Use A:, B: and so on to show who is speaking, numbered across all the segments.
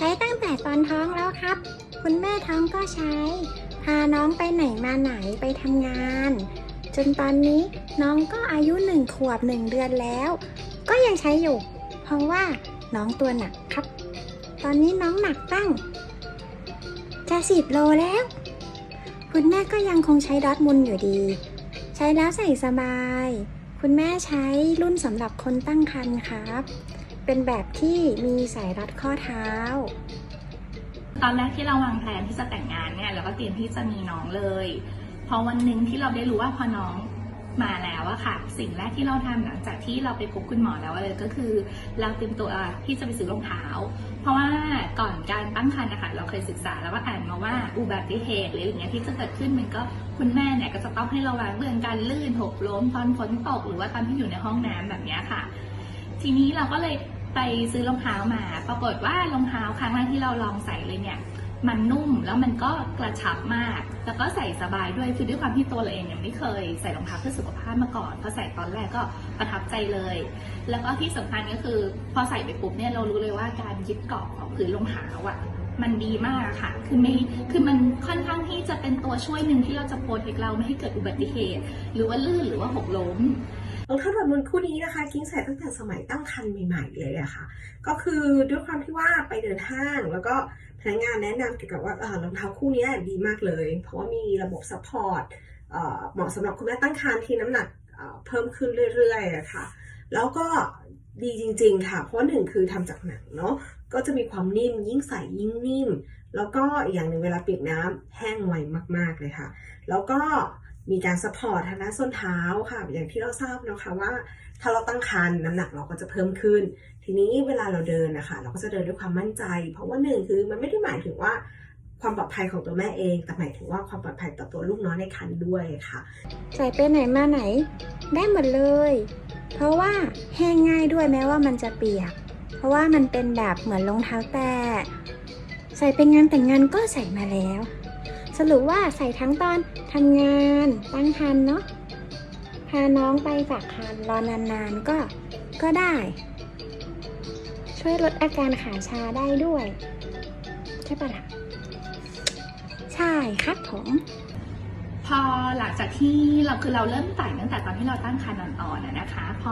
A: ช้ตั้งแต่ตอนท้องแล้วครับ คุณแม่ท้องก็ใช้ พาน้องไปไหนมาไหนไปทำงาน จนตอนนี้น้องก็อายุหนึ่งขวบหนึ่งเดือนแล้ว ก็ยังใช้อยู่ เพราะว่าน้องตัวหนักครับ ตอนนี้น้องหนักตั้ง จะสิบโลแล้ว คุณแม่ก็ยังคงใช้ดอทมุนอยู่ดี ใช้แล้วใส่สบาย คุณแม่ใช้รุ่นสำหรับคนตั้งครรภ์ครับ เป็นแบบที่มีสายรัดข้อเท้า
B: ตอนแรกที่เราวางแผนที่จะแต่งงานเนี่ยเราก็เตรียมที่จะมีน้องเลย พอวันหนึ่งที่เราได้รู้ว่าพอน้องมาแล้วอะค่ะ สิ่งแรกที่เราทำหลังจากที่เราไปพบคุณหมอแล้วเลยก็คือ เราเตรียมตัวที่จะไปซื้อรองเท้า เพราะว่าก่อนการตั้งครรภ์นะคะเราเคยศึกษาแล้วว่าอ่านมาว่าอุบัติเหตุหรืออย่างเงี้ยที่จะเกิดขึ้นมันก็คุณแม่เนี่ยก็จะต้องให้ระวังเรื่องการลื่นหกล้มตอนฝนตก หรือว่าตอนที่อยู่ในห้องน้ำแบบเนี้ยค่ะ ทีนี้เราก็เลย ไปซื้อรองเท้ามา ปรากฏว่ารองเท้าครั้งแรกที่เราลองใส่เลยเนี่ย มันนุ่มแล้วมันก็กระชับมาก แล้วก็ใส่สบายด้วยคือด้วยความที่ตัวเราเองเนี่ยไม่เคยใส่รองเท้าเพื่อสุขภาพมาก่อนพอใส่ตอนแรกก็ประทับใจเลย แล้วก็ที่สำคัญก็คือ พอใส่ไปปุ๊บเนี่ยเรารู้เลยว่าการยึดเกาะของพื้นรองเท้าอะมันดีมากค่ะ คือไม่ คือมันค่อนข้างที่จะเป็นตัวช่วยหนึ่งที่เราจะโปรเทคเราไม่ให้เกิดอุบัติเหตุ หรือว่าลื่นหรือว่าหกล้ม
C: รองเท้าแบบมันคู่นี้นะคะกิ้งใส่ตั้งแต่สมัยตั้งครรภ์ใหม่ๆเลยอะค่ะ ก็คือด้วยความที่ว่าไปเดินห้างแล้วก็พนักงานแนะนำเกี่ยวกับว่ารองเท้าคู่นี้ดีมากเลย เพราะว่ามีระบบซัพพอร์ตเหมาะสำหรับคุณแม่ตั้งครรภ์ที่น้ำหนักเพิ่มขึ้นเรื่อยๆอะค่ะแล้วก็ดีจริงๆค่ะ เพราะหนึ่งคือทำจากหนังเนาะ ก็จะมีความนิ่มยิ่งใส่ยิ่งนิ่ม แล้วก็อย่างหนึ่งเวลาเปียกน้ำแห้งไวมากๆเลยค่ะ แล้วก็ มีการสปอร์ตทางด้านส้นเท้าค่ะ อย่างที่เราทราบนะคะว่า ถ้าเราตั้งครรภ์น้ำหนักเราก็จะเพิ่มขึ้น ทีนี้เวลาเราเดินนะคะ เราก็จะเดินด้วยความมั่นใจ เพราะว่าหนึ่งคือมันไม่ได้หมายถึงว่าความปลอดภัยของตัวแม่เอง แต่หมายถึงว่าความปลอดภัยต่อตัวลูกน้อยในครรภ์ด้วยค่ะ
A: ใส่ไปไหนมาไหน ได้หมดเลย เพราะว่าแห้งง่ายด้วยแม้ว่ามันจะเปียก เพราะว่ามันเป็นแบบเหมือนรองเท้าแตะใส่เป็นงานแต่งงานก็ใส่มาแล้ว สรุปว่าใส่ทั้งตอนทำงานตั้งครรภ์เนาะพาน้องไปฝากครรภ์รอนานๆก็ก็ได้ ช่วยลดอาการขาชาได้ด้วย ใช่ปะล่ะใช่ครับผม
B: พอหลังจากที่เราคือเราเริ่มแต่งตั้งแต่ตอนที่เราตั้งครรภ์อ่อนๆนะนะคะ พอ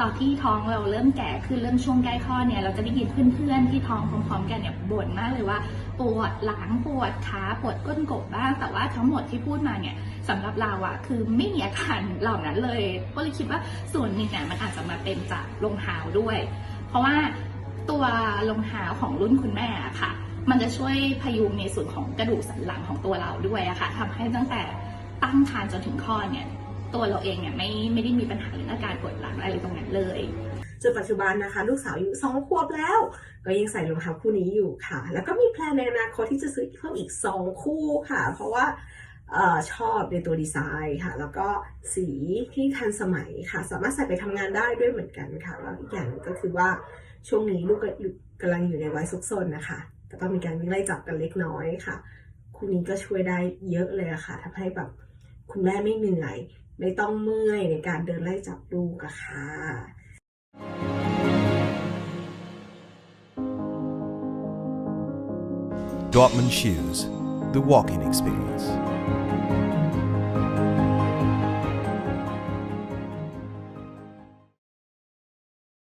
B: ตอนที่ท้องเราเริ่มแก่ขึ้นเริ่มช่วงใกล้คลอดเนี่ยเราจะได้ยินเพื่อนๆที่ท้องพร้อมๆกันเนี่ยบ่นมากเลยว่า ปวดหลังปวดขาปวดก้นกบบ้าง แต่ว่าทั้งหมดที่พูดมาเนี่ยสำหรับเราอะคือไม่มีอาการเหล่านั้นเลยก็เลยคิดว่าส่วนหนึ่งเนี่ยมันอาจจะมาเป็นจากรองเท้าด้วย เพราะว่าตัวรองเท้าของรุ่นคุณแม่อะค่ะ มันจะช่วยพยุงในส่วนของกระดูกสันหลังของตัวเราด้วยอะค่ะทำให้ตั้งแต่ตั้งครรภ์จนถึงคลอดเนี่ยตัวเราเองเนี่ยไม่ไม่ได้มีปัญหาเรื่องอาการปวดหลังอะไรตรงนั้นเลย
C: จนปัจจุบันนะคะ ลูกสาวอายุสองขวบแล้ว ก็ยังใส่รองเท้าคู่นี้อยู่ค่ะ แล้วก็มีแพลนในอนาคตที่จะซื้อเพิ่มอีก2คู่ค่ะ เพราะว่าออชอบในตัวดีไซน์ค่ะ แล้วก็สีที่ทันสมัยค่ะ สามารถใส่ไปทำงานได้ด้วยเหมือนกันค่ะแล้วอีกอย่างก็คือว่าช่วงนี้ลูกก็อยู่กำลังอยู่ในวัยซุกซนนะคะก็ต้องมีการวิ่งไล่จับกันเล็กน้อยค่ะ คู่นี้ก็ช่วยได้เยอะเลยค่ะทำให้แบบคุณแม่ไม่เหนื่อย ไม่ต้องเมื่อยในการเดินไล่จับลูกอะค่ะ
D: Dortmund Shoes, the walking experience.